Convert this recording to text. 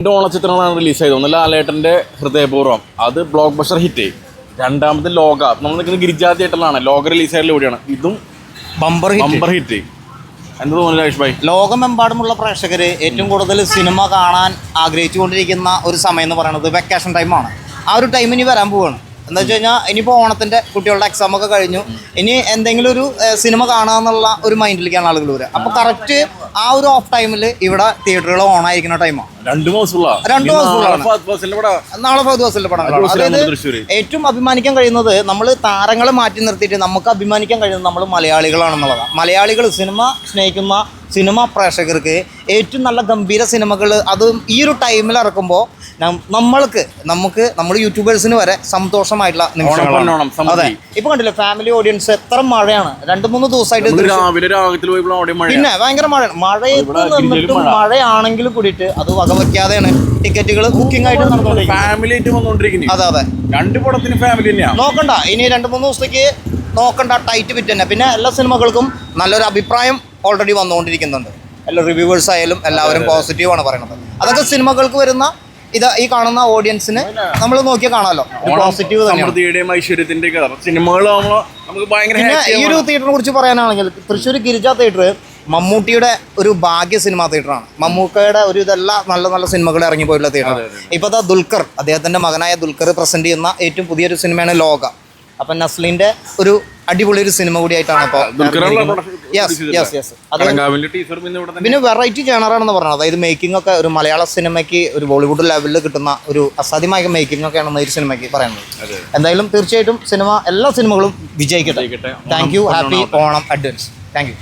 രണ്ട് ഓണച്ചിത്രങ്ങളാണ് റിലീസ് ചെയ്തത് ഒന്ന് ലാലേട്ടന്റെ ഹൃദയപൂർവം. അത് ബ്ലോക്ക് ബസ്റ്റർ ഹിറ്റ് രണ്ടാമത് ലോക. നമ്മൾ നിൽക്കുന്നത് ഗിരിജാ തിയേറ്ററിലാണ് ലോക റിലീസ് ആയിട്ടുള്ള കൂടിയാണ്. ഇതും ബമ്പർ ബമ്പർ ഹിറ്റ് എന്ത് തോന്നുന്നു രാജേഷ് ഭായ്? ലോകമെമ്പാടുമുള്ള പ്രേക്ഷകർ ഏറ്റവും കൂടുതൽ സിനിമ കാണാൻ ആഗ്രഹിച്ചുകൊണ്ടിരിക്കുന്ന ഒരു സമയം എന്ന് പറയുന്നത് വെക്കേഷൻ ടൈമാണ് ആ ഒരു ടൈം ഇനി വരാൻ പോവാണ്. എന്താ വെച്ച് കഴിഞ്ഞാൽ ഇനിയിപ്പോൾ ഓണത്തിന്റെ കുട്ടികളുടെ എക്സാം ഒക്കെ കഴിഞ്ഞു. ഇനി എന്തെങ്കിലും ഒരു സിനിമ കാണാമെന്നുള്ള ഒരു മൈൻഡിലേക്കാണ് ആളുകൾ വരിക. അപ്പോൾ കറക്റ്റ് ആ ഒരു ഓഫ് ടൈമിൽ ഇവിടെ തിയേറ്ററുകൾ ഓൺ ആയിരിക്കുന്ന ടൈമാണ് രണ്ടു മാസമുള്ള. രണ്ട് മാസമുള്ളതാണ്. ഇവിടെ നാളെ ഫഹദ് ഫാസിലിന്റെ പടങ്ങളാണ്. അതായത് ഏറ്റവും അഭിമാനിക്കാൻ കഴിയുന്നത് നമ്മൾ താരങ്ങളെ മാറ്റി നിർത്തിയിട്ട് നമുക്ക് അഭിമാനിക്കാൻ കഴിയുന്നത് നമ്മൾ മലയാളികളാണെന്നുള്ളതാണ്. മലയാളികൾ സിനിമ സ്നേഹിക്കുന്ന സിനിമ പ്രേക്ഷകർക്ക് ഏറ്റവും നല്ല ഗംഭീര സിനിമകൾ അതും ഈ ഒരു ടൈമിൽ ഇറക്കുമ്പോൾ നമ്മൾക്ക് നമുക്ക് നമ്മൾ യൂട്യൂബേഴ്സിന് വരെ സന്തോഷമായിട്ടുള്ള നിമിഷങ്ങളാണ്. അതെ. ഇപ്പൊ കണ്ടില്ലേ ഫാമിലി ഓഡിയൻസ് എത്ര മഴയാണ്. രണ്ട് മൂന്ന് ദിവസമായിട്ട് പിന്നെ ഭയങ്കര മഴയാണ് മഴയത്ത് നിന്നിട്ടും മഴ. മഴയാണെങ്കിൽ കൂടിയിട്ട് അത് വകവയ്ക്കാതെയാണ് ടിക്കറ്റുകൾ ബുക്കിംഗ് ആയിട്ട് നടന്നുകൊണ്ടിരിക്കുന്നത് അതെ അതെ. രണ്ട് പടത്തിന് ഫാമിലി നോക്കണ്ട. ഇനി രണ്ട് മൂന്ന് ദിവസത്തേക്ക് നോക്കണ്ട ടൈറ്റ് വിറ്റ് തന്നെ. പിന്നെ എല്ലാ സിനിമകൾക്കും നല്ലൊരു അഭിപ്രായം ഓൾറെഡി വന്നുകൊണ്ടിരിക്കുന്നുണ്ട്. എല്ലാ റിവ്യൂവേഴ്സ് ആയാലും എല്ലാവരും പോസിറ്റീവ് ആണ് പറയുന്നത്. അതൊക്കെ സിനിമകൾക്ക് വരുന്ന ഇത് ഈ കാണുന്ന ഓഡിയൻസിന് നമ്മൾ നോക്കിയാൽ കാണാമല്ലോ പോസിറ്റീവ് തന്നെയാണ്. ഐശ്വര്യത്തിന്റെ നമുക്ക് ഭയങ്കര ഈ ഒരു തിയേറ്ററിനെ കുറിച്ച് പറയാനാണെങ്കിൽ തൃശ്ശൂർ ഗിരിജ തിയേറ്റർ മമ്മൂട്ടിയുടെ ഒരു ഭാഗ്യ സിനിമാ തിയേറ്ററാണ് മമ്മൂക്കയുടെ ഒരു ഇതെല്ലാം നല്ല നല്ല സിനിമകൾ ഇറങ്ങി പോയിട്ടുള്ള തിയേറ്റർ ഇപ്പോൾ ദാ ദുൽഖർ അദ്ദേഹത്തിന്റെ മകനായ ദുൽഖർ പ്രസന്റ് ചെയ്യുന്ന ഏറ്റവും പുതിയൊരു സിനിമയാണ് ലോക. അപ്പം നസ്ലിന്റെ ഒരു അടിപൊളി ഒരു സിനിമ കൂടിയായിട്ടാണ് ഇപ്പോൾ യെസ് യെസ് യെസ് അത് പിന്നെ വെറൈറ്റി ജേണറാണെന്ന് പറഞ്ഞത്. അതായത് മേക്കിംഗ് ഒക്കെ ഒരു മലയാള സിനിമയ്ക്ക് ഒരു ബോളിവുഡ് ലെവലിൽ കിട്ടുന്ന ഒരു അസാധ്യമായ മേക്കിംഗ് ഒക്കെയാണ് ഈ സിനിമയ്ക്ക് പറയുന്നത്. എന്തായാലും തീർച്ചയായിട്ടും സിനിമ എല്ലാ സിനിമകളും വിജയിക്കട്ടെ. Thank you happy Onam advance thank you